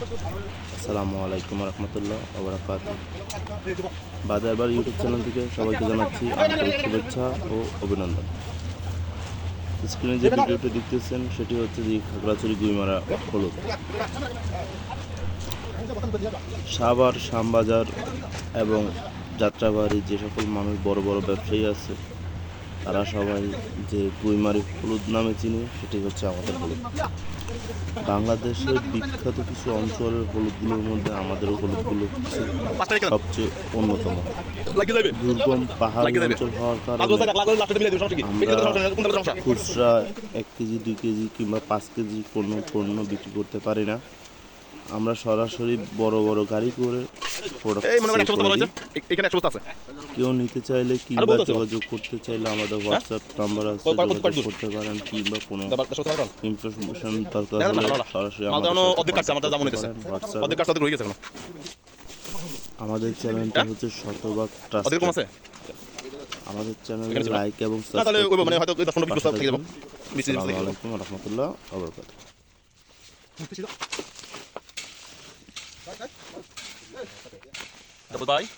আসসালামু আলাইকুম রহমতুল্লাহ ওবরাকাত বাজারবার ইউটিউব চ্যানেল থেকে সবাইকে জানাচ্ছি আন্তরিক শুভেচ্ছা ও অভিনন্দন। স্ক্রিনে যে ভিডিওটি দেখতেছেন, সেটি হচ্ছে যে খাগড়াছড়ি, গুইমারা হলুদ সাভার, শ্যামবাজার এবং যাত্রাবাড়ি যে সকল মানুষ বড় বড় ব্যবসায়ী আছে, তারা সবাই যে গুইমারি হলুদ নামে চিনি, সেটি হচ্ছে আমাদের হলুদ। বাংলাদেশের বিখ্যাত কিছু অঞ্চলের হলুদগুলোর মধ্যে আমাদের হলুদগুলো সবচেয়ে অন্যতম। দুর্গম পাহাড় অঞ্চল হওয়ার কারণে আমরা খুচরা এক কেজি দুই কেজি কিংবা পাঁচ কেজি কোনো পণ্য বিক্রি করতে পারি না। আমরা সরাসরি বড় বড় গাড়ি করে মনে করেন কেউ নিতে চাইলে কিংবা যোগাযোগ করতে চাইলে আমাদের হোয়াটসঅ্যাপ নাম্বার আছে যোগাযোগ করতে পারেন কিংবা কোনো? ইনফরমেশন দরকার হলে। সরাসরি আমাদের চ্যানেলটা হচ্ছে শতভাগ ট্রাস্ট আমাদের চ্যানেলে? লাইক এবং মানে সাবস্ক্রাইব হয়তো থেকে যাব। বিশ আসসালামু। আলাইকুম রহমতুল্লাহ আবরকাত। Double bye.